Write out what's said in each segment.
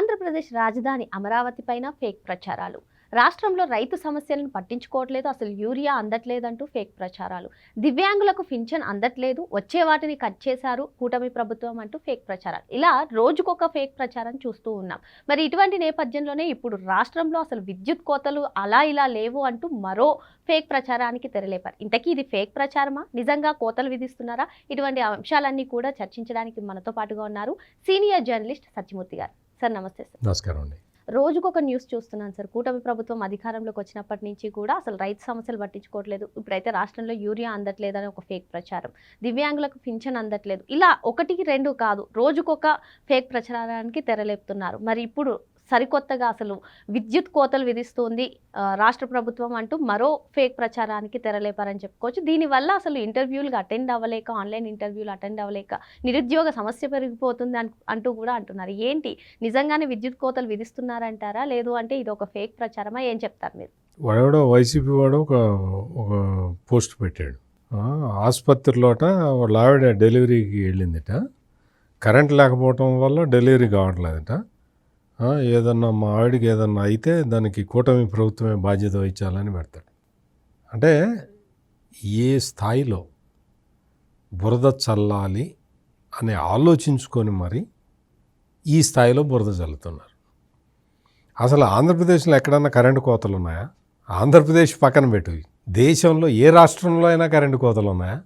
ఆంధ్రప్రదేశ్ రాజధాని అమరావతి పైన ఫేక్ ప్రచారాలు. రాష్ట్రంలో రైతు సమస్యలను పట్టించుకోవట్లేదు అసలు యూరియా అందట్లేదంటూ ఫేక్ ప్రచారాలు. దివ్యాంగులకు పింఛన్ అందట్లేదు వచ్చే వాటిని కట్ చేశారు కూటమి ప్రభుత్వం అంటూ ఫేక్ ప్రచారాలు. ఇలా రోజుకొక ఫేక్ ప్రచారం చూస్తూ ఉన్నాం. మరి ఇటువంటి నేపథ్యంలోనే ఇప్పుడు రాష్ట్రంలో అసలు విద్యుత్ కోతలు అలా ఇలా లేవు అంటూ మరో ఫేక్ ప్రచారానికి తెరలేపారు. ఇంతకీ ఇది ఫేక్ ప్రచారమా? నిజంగా కోతలు విధిస్తున్నారా? ఇటువంటి అంశాలన్నీ కూడా చర్చించడానికి మనతో పాటుగా ఉన్నారు సీనియర్ జర్నలిస్ట్ సత్యమూర్తి గారు. సార్ నమస్తే సార్. నమస్కారం అండి. రోజుకొక న్యూస్ చూస్తున్నాను సార్. కూటమి ప్రభుత్వం అధికారంలోకి వచ్చినప్పటి నుంచి కూడా అసలు రైతు సమస్యలు పట్టించుకోవట్లేదు. ఇప్పుడైతే రాష్ట్రంలో యూరియా అందట్లేదని ఒక ఫేక్ ప్రచారం. దివ్యాంగులకు పింఛన్ అందట్లేదు. ఇలా ఒకటికి రెండు కాదు. రోజుకొక ఫేక్ ప్రచారానికి తెరలేపుతున్నారు. మరి ఇప్పుడు సరికొత్తగా అసలు విద్యుత్ కోతలు విధిస్తుంది రాష్ట్ర ప్రభుత్వం అంటూ మరో ఫేక్ ప్రచారానికి తెరలేపారని చెప్పుకోవచ్చు. దీనివల్ల అసలు ఇంటర్వ్యూలకు అటెండ్ అవ్వలేక ఆన్లైన్ ఇంటర్వ్యూలు అటెండ్ అవ్వలేక నిరుద్యోగ సమస్య పెరిగిపోతుంది అంటూ కూడా అంటున్నారు. ఏంటి? నిజంగానే విద్యుత్ కోతలు విధిస్తున్నారంటారా? లేదు అంటే ఇది ఒక ఫేక్ ప్రచారమా? ఏం చెప్తారు మీరు? వాడెవడో వైసీపీ వాడు ఒక ఒక పోస్ట్ పెట్టాడు. ఆసుపత్రిలోట వాళ్ళ ఆవిడ డెలివరీకి వెళ్ళిందిట. కరెంట్ లేకపోవటం వల్ల డెలివరీ కావట్లేదట. ఆ, ఏదన్నా మా ఆవిడకి ఏదన్నా అయితే దానికి కూటమి ప్రభుత్వమే బాధ్యత వహించాలని పెడతాడు. అంటే ఏ స్థాయిలో బురద చల్లాలి అని ఆలోచించుకొని మరి ఈ స్థాయిలో బురద చల్లుతున్నారు. అసలు ఆంధ్రప్రదేశ్లో ఎక్కడన్నా కరెంటు కోతలు ఉన్నాయా? ఆంధ్రప్రదేశ్ పక్కన పెట్టు. దేశంలో ఏ రాష్ట్రంలో అయినా కరెంటు కోతలు ఉన్నాయా?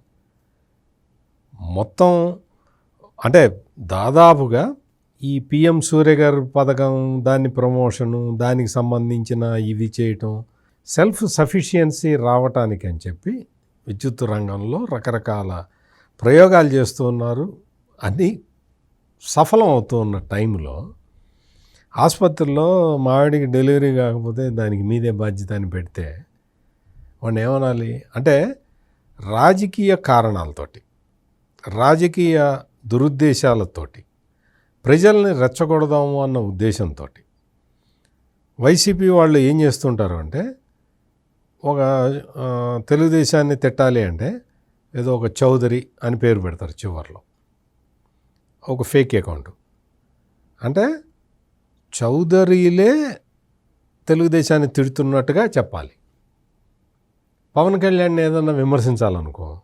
మొత్తం అంటే దాదాపుగా ఈ పిఎం సూర్య గారు పథకం దాని ప్రమోషను దానికి సంబంధించిన ఇది చేయటం సెల్ఫ్ సఫిషియన్సీ రావటానికి అని చెప్పి విద్యుత్ రంగంలో రకరకాల ప్రయోగాలు చేస్తూ ఉన్నారు. అది సఫలం అవుతూ ఉన్న టైంలో ఆసుపత్రిలో మావిడికి డెలివరీ కాకపోతే దానికి మీదే బాధ్యత అని పెడితే వాడిని ఏమనాలి? అంటే రాజకీయ కారణాలతోటి రాజకీయ దురుద్దేశాలతోటి ప్రజల్ని రెచ్చగొడదాము అన్న ఉద్దేశంతో వైసీపీ వాళ్ళు ఏం చేస్తుంటారు అంటే ఒక తెలుగుదేశాన్ని తిట్టాలి అంటే ఏదో ఒక చౌదరి అని పేరు పెడతారు చివర్లో. ఒక ఫేక్ అకౌంట్. అంటే చౌదరీలే తెలుగుదేశాన్ని తిడుతున్నట్టుగా చెప్పాలి. పవన్ కళ్యాణ్ ఏదన్నా విమర్శించాలనుకో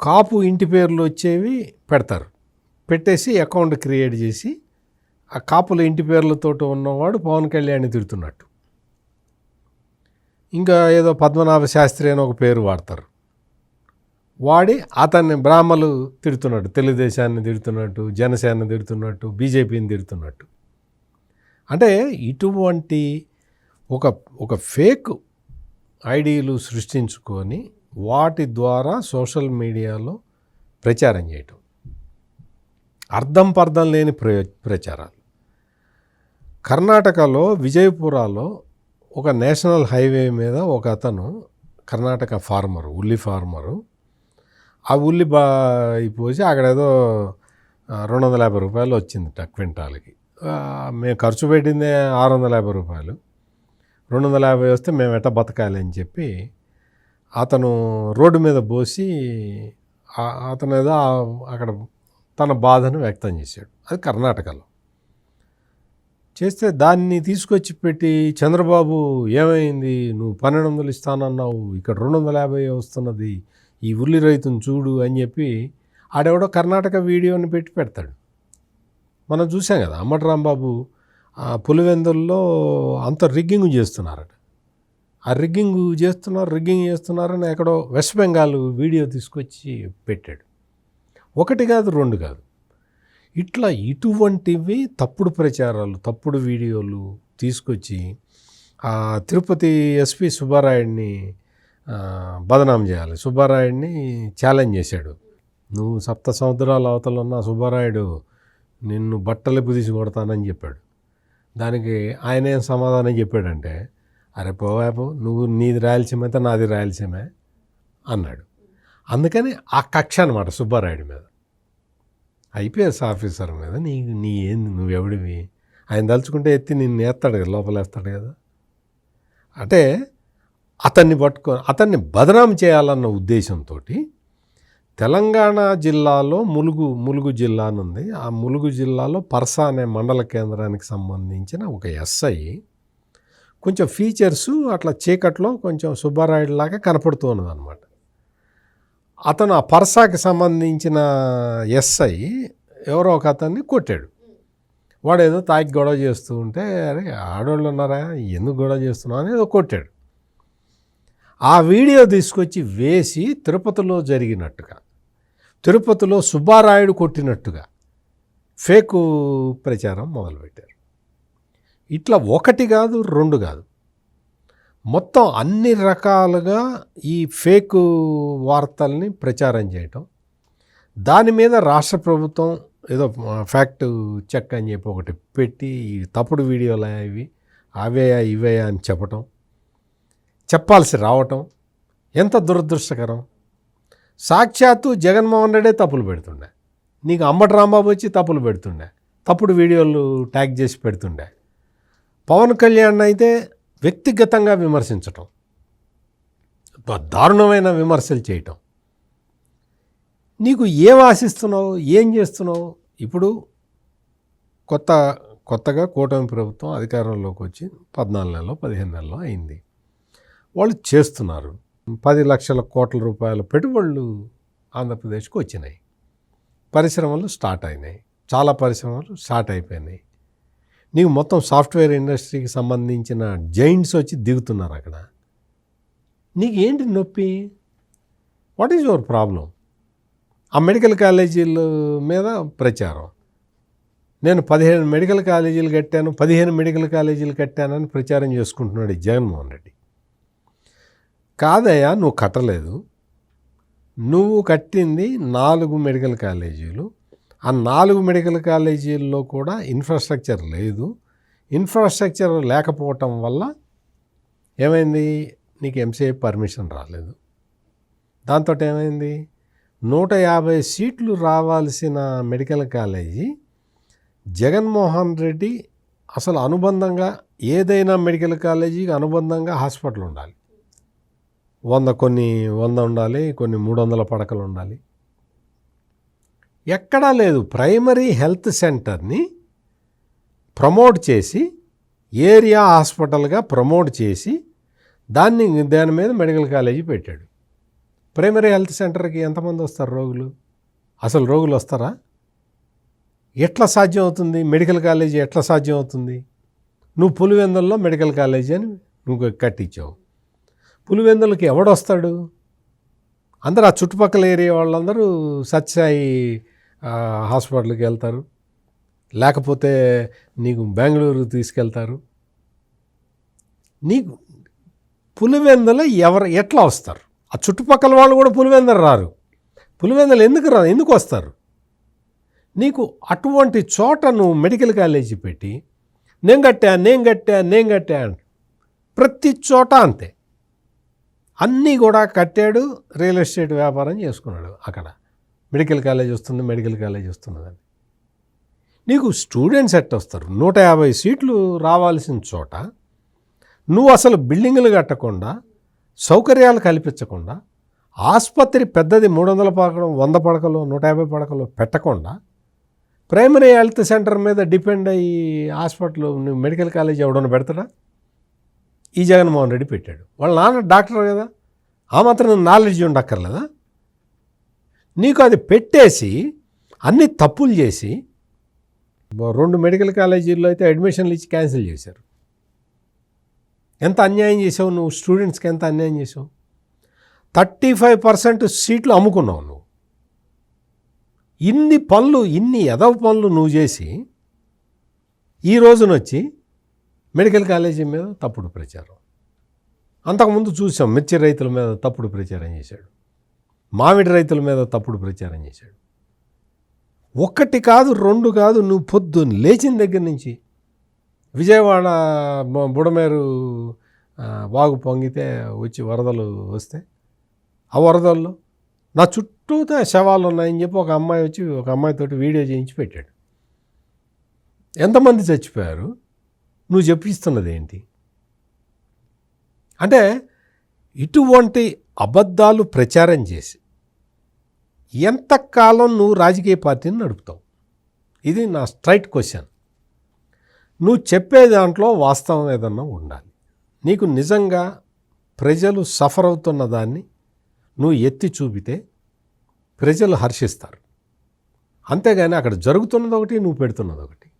కాపు ఇంటి పేర్లు వచ్చేవి పెడతారు. పెట్టేసి అకౌంట్ క్రియేట్ చేసి ఆ కాపుల ఇంటి పేర్లతో ఉన్నవాడు పవన్ కళ్యాణ్ని తిడుతున్నట్టు. ఇంకా ఏదో పద్మనాభ శాస్త్రి అని ఒక పేరు వాడతారు. వాడి అతన్ని బ్రాహ్మలు తిడుతున్నట్టు తెలుగుదేశాన్ని తిడుతున్నట్టు జనసేన తిడుతున్నట్టు బీజేపీని తిడుతున్నట్టు. అంటే ఇటువంటి ఒక ఒక ఫేక్ ఐడీలు సృష్టించుకొని వాటి ద్వారా సోషల్ మీడియాలో ప్రచారం చేయటం. అర్థం పర్థం లేని ప్ర ప్రచారాలు. కర్ణాటకలో విజయపురాలో ఒక నేషనల్ హైవే మీద ఒక అతను కర్ణాటక ఫార్మరు ఉల్లి ఫార్మరు ఆ ఉల్లి బా పోసి అక్కడ ఏదో రెండు వందల యాభై రూపాయలు వచ్చింది క్వింటాల్కి. మేము ఖర్చు పెట్టిందే ఆరు వందల యాభై రూపాయలు. రెండు వందల యాభై వస్తే మేము ఎట్ట బతకాలి అని చెప్పి అతను రోడ్డు మీద పోసి అతను ఏదో అక్కడ తన బాధను వ్యక్తం చేశాడు. అది కర్ణాటకలో. చేస్తే దాన్ని తీసుకొచ్చి పెట్టి చంద్రబాబు ఏమైంది? నువ్వు పన్నెండు వందలు ఇస్తానన్నావు. ఇక్కడ రెండు వందల యాభై వస్తున్నది. ఈ ఉల్లి రైతును చూడు అని చెప్పి ఆడెవడో కర్ణాటక వీడియోని పెట్టి పెడతాడు. మనం చూసాం కదా అమ్మటి రాంబాబు ఆ పులివెందుల్లో అంత రిగ్గింగ్ చేస్తున్నారట. ఆ రిగ్గింగ్ చేస్తున్నారు రిగ్గింగ్ చేస్తున్నారని ఎక్కడో వెస్ట్ బెంగాల్ వీడియో తీసుకొచ్చి పెట్టాడు. ఒకటి కాదు రెండు కాదు. ఇట్లా ఇటువంటివి తప్పుడు ప్రచారాలు తప్పుడు వీడియోలు తీసుకొచ్చి ఆ తిరుపతి ఎస్పి సుబ్బారాయుడిని బదనాం చేయాలి. సుబ్బారాయుడిని ఛాలెంజ్ చేశాడు. నువ్వు సప్త సముద్రాల అవతల ఉన్న సుబ్బారాయుడు నిన్ను బట్టలు పుదీసి కొడతానని చెప్పాడు. దానికి ఆయన ఏం సమాధానం చెప్పాడంటే అరే పోవాపు నువ్వు నీది రాయలసీమ అయితే నాది రాయలసీమే అన్నాడు. అందుకని ఆ కక్ష అనమాట సుబ్బారాయుడి మీద. ఐపీఎస్ ఆఫీసర్ మీద నీ నీ ఏంది నువ్వెవడివి? ఆయన తలుచుకుంటే ఎత్తి నిన్ను వేస్తాడు కదా లోపలేస్తాడు కదా. అంటే అతన్ని పట్టుకో అతన్ని బదనాం చేయాలన్న ఉద్దేశంతో తెలంగాణ జిల్లాలో ములుగు ములుగు జిల్లా అని ఉంది ఆ ములుగు జిల్లాలో పర్స అనే మండల కేంద్రానికి సంబంధించిన ఒక ఎస్ఐ కొంచెం ఫీచర్స్ అట్లా చీకట్లో కొంచెం సుబ్బారాయుడు లాగా కనపడుతూ ఉన్నది అనమాట అతను ఆ పర్సాకి సంబంధించిన ఎస్ఐ ఎవరో ఒక అతన్ని కొట్టాడు. వాడు ఏదో తాకి గొడవ చేస్తూ ఉంటే అరే ఆడవాళ్ళు ఉన్నారా? ఎందుకు గొడవ చేస్తున్నావు? అని ఏదో కొట్టాడు. ఆ వీడియో తీసుకొచ్చి వేసి తిరుపతిలో జరిగినట్టుగా తిరుపతిలో సుబ్బారాయుడు కొట్టినట్టుగా ఫేకు ప్రచారం మొదలుపెట్టారు. ఇట్లా ఒకటి కాదు రెండు కాదు. మొత్తం అన్ని రకాలుగా ఈ ఫేక్ వార్తల్ని ప్రచారం చేయటం. దాని మీద రాష్ట్ర ప్రభుత్వం ఏదో ఫ్యాక్ట్ చెక్ అని చెప్పి ఒకటి పెట్టి తప్పుడు వీడియోలు అవి అవేయా ఇవేయా అని చెప్పటం. చెప్పాల్సి రావటం. ఎంత దురదృష్టకరం. సాక్షాత్తు జగన్మోహన్ రెడ్డే తప్పులు పెడుతుండే. నీకు అంబటి రాంబాబు వచ్చి తప్పులు పెడుతుండే. తప్పుడు వీడియోలు ట్యాగ్ చేసి పెడుతుండే. పవన్ కళ్యాణ్ అయితే వ్యక్తిగతంగా విమర్శించటం. దారుణమైన విమర్శలు చేయటం. నీకు ఏం ఆశిస్తున్నావు? ఏం చేస్తున్నావు? ఇప్పుడు కొత్త కొత్తగా కూటమి ప్రభుత్వం అధికారంలోకి వచ్చి పద్నాలుగు నెలలో పదిహేను నెలలో అయింది. వాళ్ళు చేస్తున్నారు. పది లక్షల కోట్ల రూపాయల పెట్టుబడులు ఆంధ్రప్రదేశ్కు వచ్చినాయి. పరిశ్రమలు స్టార్ట్ అయినాయి. చాలా పరిశ్రమలు స్టార్ట్ అయిపోయినాయి. నీకు మొత్తం సాఫ్ట్వేర్ ఇండస్ట్రీకి సంబంధించిన జైంట్స్ వచ్చి దిగుతున్నారు అక్కడ. నీకు ఏంటి నొప్పి? వాట్ ఈజ్ యువర్ ప్రాబ్లం ఆ మెడికల్ కాలేజీల మీద ప్రచారం. నేను పదిహేను మెడికల్ కాలేజీలు కట్టాను పదిహేను మెడికల్ కాలేజీలు కట్టానని ప్రచారం చేసుకుంటున్నాడు జగన్మోహన్ రెడ్డి. కాదయ్యా నువ్వు కట్టలేదు. నువ్వు కట్టింది నాలుగు మెడికల్ కాలేజీలు ఆ నాలుగు మెడికల్ కాలేజీల్లో కూడా ఇన్ఫ్రాస్ట్రక్చర్ లేదు. ఇన్ఫ్రాస్ట్రక్చర్ లేకపోవటం వల్ల ఏమైంది? నీకు ఎంసీఏ పర్మిషన్ రాలేదు. దాంతో ఏమైంది? నూట యాభై సీట్లు రావాల్సిన మెడికల్ కాలేజీ జగన్మోహన్ రెడ్డి అసలు అనుబంధంగా ఏదైనా మెడికల్ కాలేజీకి అనుబంధంగా హాస్పిటల్ ఉండాలి. వంద కొన్ని వంద ఉండాలి కొన్ని మూడు వందల పడకలు ఉండాలి. ఎక్కడా లేదు. ప్రైమరీ హెల్త్ సెంటర్ని ప్రమోట్ చేసి ఏరియా హాస్పిటల్గా ప్రమోట్ చేసి దాన్ని దాని మీద మెడికల్ కాలేజీ పెట్టాడు. ప్రైమరీ హెల్త్ సెంటర్కి ఎంతమంది వస్తారు రోగులు? అసలు రోగులు వస్తారా? ఎట్లా సాధ్యం అవుతుంది? మెడికల్ కాలేజీ ఎట్లా సాధ్యం అవుతుంది? నువ్వు పులివెందుల్లో మెడికల్ కాలేజీ అని నువ్వు కట్టించావు. పులివెందులకి ఎవడొస్తాడు? అందరు ఆ చుట్టుపక్కల ఏరియా వాళ్ళందరూ సత్యసాయి హాస్పిటల్కి వెళ్తారు. లేకపోతే నీకు బెంగళూరు తీసుకెళ్తారు. నీకు పులివెందుల ఎవరు ఎట్లా వస్తారు? ఆ చుట్టుపక్కల వాళ్ళు కూడా పులివెందులు రారు. పులివెందలు ఎందుకు రా ఎందుకు వస్తారు? నీకు అటువంటి చోట నువ్వు మెడికల్ కాలేజీ పెట్టి నేను కట్టా నేను కట్టా నేను కట్టా అంట. ప్రతి చోట అంతే. అన్నీ కూడా కట్టాడు రియల్ ఎస్టేట్ వ్యాపారం చేసుకున్నాడు అక్కడ. మెడికల్ కాలేజ్ వస్తుంది మెడికల్ కాలేజ్ వస్తున్నదని నీకు స్టూడెంట్స్ ఎట్ వస్తారు? నూట యాభై సీట్లు రావాల్సిన చోట నువ్వు అసలు బిల్డింగులు కట్టకుండా సౌకర్యాలు కల్పించకుండా ఆసుపత్రి పెద్దది మూడు వందల పడకలు వంద పడకలు నూట యాభై పడకలు పెట్టకుండా ప్రైమరీ హెల్త్ సెంటర్ మీద డిపెండ్ అయ్యి హాస్పిటల్ నువ్వు మెడికల్ కాలేజ్ ఎవడన్నా పెడతాడా? ఈ జగన్మోహన్ రెడ్డి పెట్టాడు. వాళ్ళ నాన్న డాక్టర్ కదా. ఆ మాత్రం నాలెడ్జ్ ఉండక్కర్లేదా? నీకు అది పెట్టేసి అన్ని తప్పులు చేసి రెండు మెడికల్ కాలేజీల్లో అయితే అడ్మిషన్లు ఇచ్చి క్యాన్సిల్ చేశారు. ఎంత అన్యాయం చేసావు నువ్వు? స్టూడెంట్స్కి ఎంత అన్యాయం చేసావు థర్టీ ఫైవ్ పర్సెంట్ సీట్లు అమ్ముకున్నావు నువ్వు. ఇన్ని పనులు ఇన్ని ఎదవ పనులు నువ్వు చేసి ఈ రోజున వచ్చి మెడికల్ కాలేజీ మీద తప్పుడు ప్రచారం. అంతకుముందు చూసాం మిర్చి రైతుల మీద తప్పుడు ప్రచారం చేశాడు. మామిడి రైతుల మీద తప్పుడు ప్రచారం చేశాడు. ఒక్కటి కాదు రెండు కాదు నువ్వు పొద్దున్న లేచిన దగ్గర నుంచి విజయవాడ బుడమేరు వాగు పొంగితే వచ్చి వరదలు వస్తే ఆ వరదల్లో నా చుట్టూతో శవాలు ఉన్నాయని చెప్పి ఒక అమ్మాయి వచ్చి ఒక అమ్మాయితోటి వీడియో చేయించి పెట్టాడు. ఎంతమంది చచ్చిపోయారు? నువ్వు చెప్పిస్తున్నది ఏంటి అంటే ఇటువంటి అబద్ధాలు ప్రచారం చేసి ఎంతకాలం నువ్వు రాజకీయ పార్టీని నడుపుతావు? ఇది నా స్ట్రైట్ క్వశ్చన్. నువ్వు చెప్పే దాంట్లో వాస్తవం ఏదన్నా ఉండాలి. నీకు నిజంగా ప్రజలు సఫర్ అవుతున్న దాన్ని నువ్వు ఎత్తి చూపితే ప్రజలు హర్షిస్తారు. అంతేగాని అక్కడ జరుగుతున్నది ఒకటి నువ్వు పెడుతున్నది ఒకటి.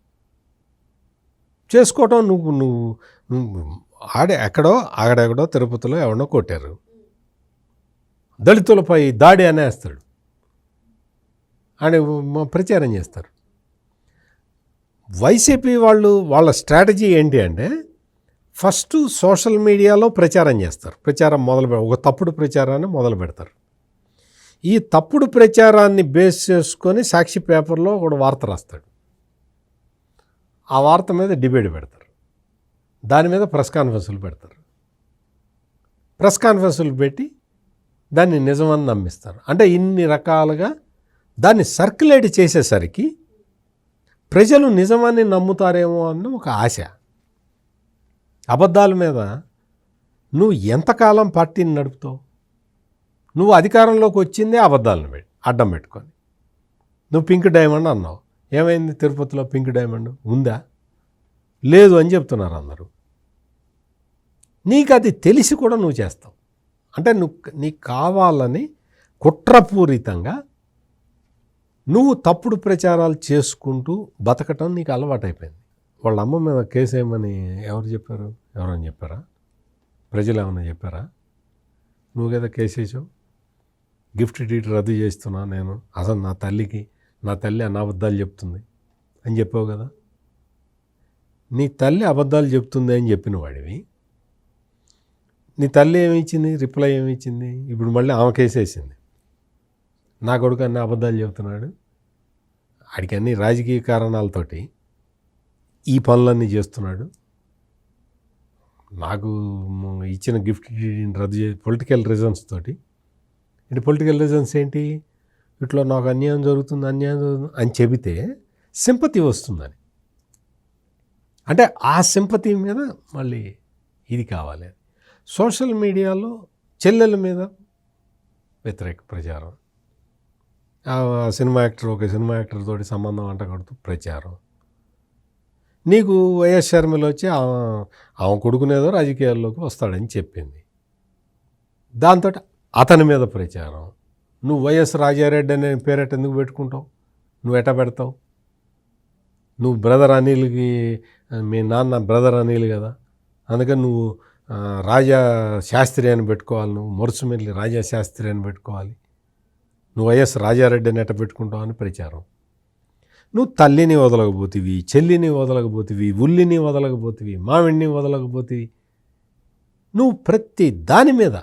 చేసుకోవటం నువ్వు నువ్వు ఆడ ఆడే ఎక్కడో ఆడెక్కడో తిరుపతిలో ఎవడో కొట్టారు. దళితులపై దాడి అనేస్తాడు. అని ప్రచారం చేస్తారు. వైసీపీ వాళ్ళు వాళ్ళ స్ట్రాటజీ ఏంటి అంటే ఫస్ట్ సోషల్ మీడియాలో ప్రచారం చేస్తారు. ప్రచారం మొదలు ఒక తప్పుడు ప్రచారాన్ని మొదలు పెడతారు. ఈ తప్పుడు ప్రచారాన్ని బేస్ చేసుకొని సాక్షి పేపర్లో ఒక వార్త రాస్తాడు. ఆ వార్త మీద డిబేట్ పెడతారు. దాని మీద ప్రెస్ కాన్ఫరెన్సులు పెడతారు. ప్రెస్ కాన్ఫరెన్సులు పెట్టి దాన్ని నిజమని నమ్మిస్తారు. అంటే ఇన్ని రకాలుగా దాన్ని సర్క్యులేట్ చేసేసరికి ప్రజలు నిజమని నమ్ముతారేమో అన్న ఒక ఆశ. అబద్ధాల మీద నువ్వు ఎంతకాలం పార్టీని నడుపుతావు? నువ్వు అధికారంలోకి వచ్చిందే అబద్ధాలను పెట్టి అడ్డం పెట్టుకొని. నువ్వు పింక్ డైమండ్ అన్నావు. ఏమైంది తిరుపతిలో పింక్ డైమండ్? ఉందా? లేదు అని చెప్తున్నారు అందరూ. నీకు అది తెలిసి కూడా నువ్వు చేస్తావు. అంటే నువ్వు నీకు కావాలని కుట్రపూరితంగా నువ్వు తప్పుడు ప్రచారాలు చేసుకుంటూ బతకటం నీకు అలవాటైపోయింది. వాళ్ళ అమ్మ మీద కేసు ఏమని ఎవరు చెప్పారు? ఎవరని చెప్పారా? ప్రజలు ఏమైనా చెప్పారా? నువ్వు కదా కేసు వేసావు. గిఫ్ట్ డీట్ రద్దు చేస్తున్నా నేను. అసలు నా తల్లికి నా తల్లి అన్న అబద్ధాలు చెప్తుంది అని చెప్పావు కదా. నీ తల్లి అబద్ధాలు చెప్తుంది అని చెప్పిన వాడివి. నీ తల్లి ఏమి ఇచ్చింది? రిప్లై ఏమి ఇచ్చింది? ఇప్పుడు మళ్ళీ ఆమె కేసేసింది నా కొడుకు అన్ని అబద్ధాలు చెబుతున్నాడు. ఆడికి అన్ని రాజకీయ కారణాలతోటి ఈ పనులన్నీ చేస్తున్నాడు. నాకు ఇచ్చిన గిఫ్ట్ రద్దు చే పొలిటికల్ రీజన్స్ తోటి. ఇటు పొలిటికల్ రీజన్స్ ఏంటి? ఇట్లా నాకు అన్యాయం జరుగుతుంది అన్యాయం జరుగుతుంది అని చెబితే సింపతి వస్తుందని. అంటే ఆ సింపతి మీద మళ్ళీ ఇది కావాలి. సోషల్ మీడియాలో చెల్లెల మీద వ్యతిరేక ప్రచారం. సినిమా యాక్టర్ ఒక సినిమా యాక్టర్ తోటి సంబంధం అంటగడుతూ ప్రచారం. నీకు వైఎస్ షర్మిల వచ్చి ఆమె కొడుకునేదో రాజకీయాల్లోకి వస్తాడని చెప్పింది. దాంతో అతని మీద ప్రచారం. నువ్వు వైఎస్ రాజారెడ్డి అనే పేరెట్ ఎందుకు పెట్టుకుంటావు? నువ్వు ఎట్ట పెడతావు? నువ్వు బ్రదర్ అనిల్కి మీ నాన్న బ్రదర్ అనిల్ కదా? అందుకని నువ్వు రాజా శాస్త్రి అని పెట్టుకోవాలి నువ్వు మురుసుమెల్లి రాజా శాస్త్రి అని పెట్టుకోవాలి. నువ్వు వైఎస్ రాజారెడ్డి నెట పెట్టుకుంటావు అని ప్రచారం. నువ్వు తల్లిని వదలకపోతివి చెల్లిని వదలకపోతివి ఉల్లిని వదలకపోతివి మామిడిని వదలకపోతివి. నువ్వు ప్రతి దాని మీద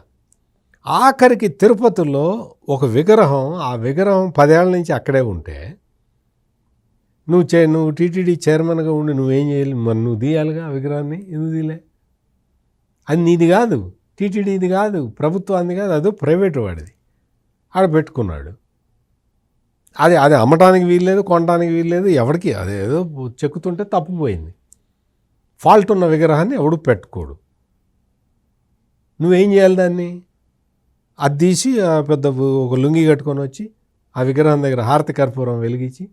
ఆఖరికి తిరుపతిలో ఒక విగ్రహం ఆ విగ్రహం పదేళ్ళ నుంచి అక్కడే ఉంటే నువ్వు చే నువ్వు టీటీడీ చైర్మన్గా ఉండి నువ్వేం చేయాలి? మరి నువ్వు తీయాలిగా ఆ విగ్రహాన్ని? ఎందుకు తీయలే? అది నీది కాదు. టీటీడీది కాదు. ప్రభుత్వాన్ని కాదు. అదో ప్రైవేట్ వాడిది. ఆడ పెట్టుకున్నాడు. అది అది అమ్మటానికి వీల్లేదు కొనడానికి వీల్లేదు ఎవరికి అదేదో చెక్కుతుంటే తప్పుపోయింది. ఫాల్ట్ ఉన్న విగ్రహాన్ని ఎవడు పెట్టుకోడు. నువ్వేం చేయాలి దాన్ని? అది తీసి ఆ పెద్ద ఒక లుంగి కట్టుకొని వచ్చి ఆ విగ్రహం దగ్గర హారతి కర్పూరం వెలిగించి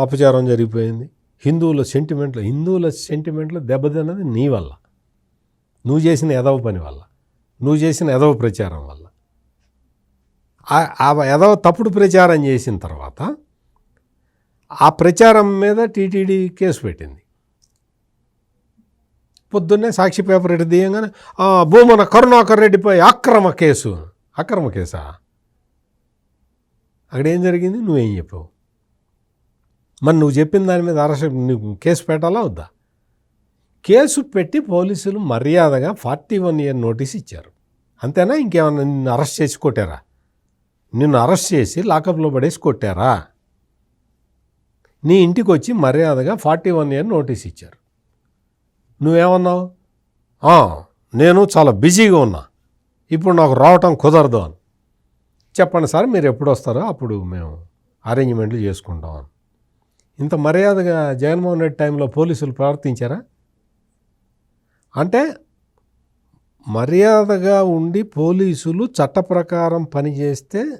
అపచారం జరిగిపోయింది. హిందువుల సెంటిమెంట్లు హిందువుల సెంటిమెంట్లు దెబ్బతిన్నది నీ వల్ల. నువ్వు చేసిన ఎదవ పని వల్ల. నువ్వు చేసిన ఎదవ ప్రచారం వల్ల. ఏదో తప్పుడు ప్రచారం చేసిన తర్వాత ఆ ప్రచారం మీద టీటీడీ కేసు పెట్టింది. పొద్దున్నే సాక్షి పేపర్ ఎటు తీయంగానే భూమన కరుణాకర్ రెడ్డిపై అక్రమ కేసు. అక్రమ కేసా? అక్కడ ఏం జరిగింది? నువ్వేం చెప్పావు? మరి నువ్వు చెప్పిన దాని మీద అరెస్ట్ నువ్వు కేసు పెట్టాలా వద్దా? కేసు పెట్టి పోలీసులు మర్యాదగా ఫార్టీ వన్ ఇయర్ నోటీస్ ఇచ్చారు. అంతేనా? ఇంకేమన్నా నిన్ను అరెస్ట్ చేసి కొట్టారా? నిన్ను అరెస్ట్ చేసి లాకప్లో పడేసి కొట్టారా? నీ ఇంటికి వచ్చి మర్యాదగా ఫార్టీ వన్ ఇయర్ నోటీస్ ఇచ్చారు. నువ్వేమన్నావు? నేను చాలా బిజీగా ఉన్నా. ఇప్పుడు నాకు రావటం కుదరదు అని. చెప్పండి సార్ మీరు ఎప్పుడు వస్తారో అప్పుడు మేము అరేంజ్మెంట్లు చేసుకుంటాం అని. ఇంత మర్యాదగా జగన్మోహన్ రెడ్డి టైంలో పోలీసులు ప్రవర్తించారా? అంటే మర్యాదగా ఉండి పోలీసులు చట్ట ప్రకారం పనిచేస్తే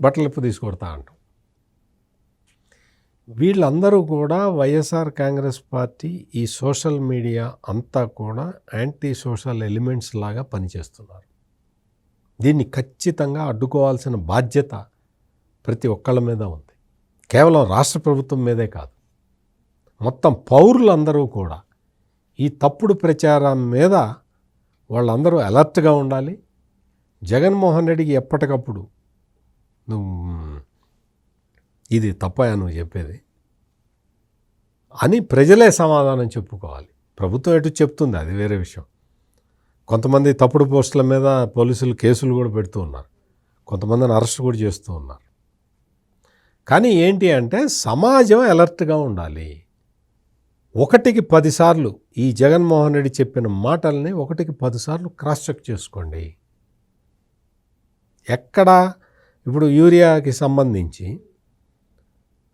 బట్టలిప్పు తీసుకొడతా అంటాం. వీళ్ళందరూ కూడా వైఎస్ఆర్ కాంగ్రెస్ పార్టీ ఈ సోషల్ మీడియా అంతా కూడా యాంటీ సోషల్ ఎలిమెంట్స్ లాగా పనిచేస్తున్నారు. దీన్ని ఖచ్చితంగా అడ్డుకోవాల్సిన బాధ్యత ప్రతి ఒక్కళ్ళ మీద ఉంది. కేవలం రాష్ట్ర ప్రభుత్వం మీదే కాదు. మొత్తం పౌరులందరూ కూడా ఈ తప్పుడు ప్రచారం మీద వాళ్ళందరూ అలర్ట్గా ఉండాలి. జగన్మోహన్ రెడ్డికి ఎప్పటికప్పుడు నువ్వు ఇది తప్పయా నువ్వు చెప్పేది? అని ప్రజలే సమాధానం చెప్పుకోవాలి. ప్రభుత్వం ఎటు చెప్తుంది? అది వేరే విషయం. కొంతమంది తప్పుడు పోస్టుల మీద పోలీసులు కేసులు కూడా పెడుతూ ఉన్నారు. కొంతమందిని అరెస్ట్ కూడా చేస్తూ ఉన్నారు. కానీ ఏంటి అంటే సమాజం అలర్ట్గా ఉండాలి. ఒకటికి పదిసార్లు ఈ జగన్మోహన్ రెడ్డి చెప్పిన మాటల్ని ఒకటికి పదిసార్లు క్రాస్ చెక్ చేసుకోండి. ఎక్కడ ఇప్పుడు యూరియాకి సంబంధించి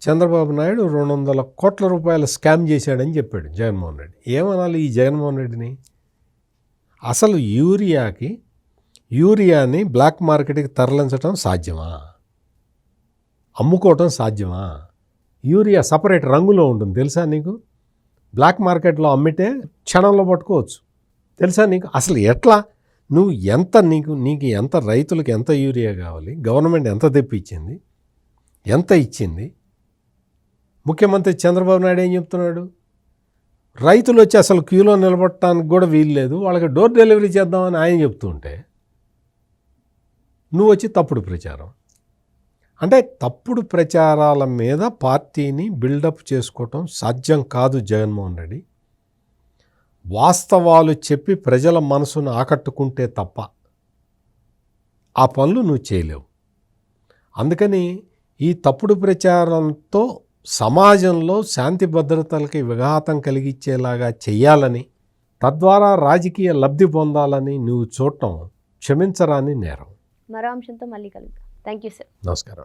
చంద్రబాబు నాయుడు రెండు వందల కోట్ల రూపాయల స్కామ్ చేశాడని చెప్పాడు జగన్మోహన్ రెడ్డి. ఏమనాలి ఈ జగన్మోహన్ రెడ్డిని? అసలు యూరియాకి యూరియాని బ్లాక్ మార్కెట్కి తరలించడం సాధ్యమా? అమ్ముకోవటం సాధ్యమా? యూరియా సపరేట్ రంగులో ఉంటుంది తెలుసా నీకు? బ్లాక్ మార్కెట్లో అమ్మితే క్షణంలో పట్టుకోవచ్చు. తెలుసా నీకు? అసలు ఎట్లా? నువ్వు ఎంత నీకు నీకు ఎంత రైతులకు ఎంత యూరియా కావాలి? గవర్నమెంట్ ఎంత తెప్పించింది ఎంత ఇచ్చింది? ముఖ్యమంత్రి చంద్రబాబు నాయుడు ఏం చెప్తున్నాడు? రైతులు వచ్చి అసలు క్యూలో నిలబడటానికి కూడా వీలు లేదు. వాళ్ళకి డోర్ డెలివరీ చేద్దామని ఆయన చెప్తుంటే నువ్వు వచ్చి తప్పుడు ప్రచారం. అంటే తప్పుడు ప్రచారాల మీద పార్టీని బిల్డప్ చేసుకోవటం సాధ్యం కాదు జగన్మోహన్ రెడ్డి. వాస్తవాలు చెప్పి ప్రజల మనసును ఆకట్టుకుంటే తప్ప ఆ పనులు నువ్వు చేయలేవు. అందుకని ఈ తప్పుడు ప్రచారంతో సమాజంలో శాంతి భద్రతలకి విఘాతం కలిగించేలాగా చెయ్యాలని తద్వారా రాజకీయ లబ్ధి పొందాలని నువ్వు చూడటం క్షమించరాని నేరం. మరో అంశంతో మళ్ళీ కలుద్దాం. Thank you sir. నమస్కారం.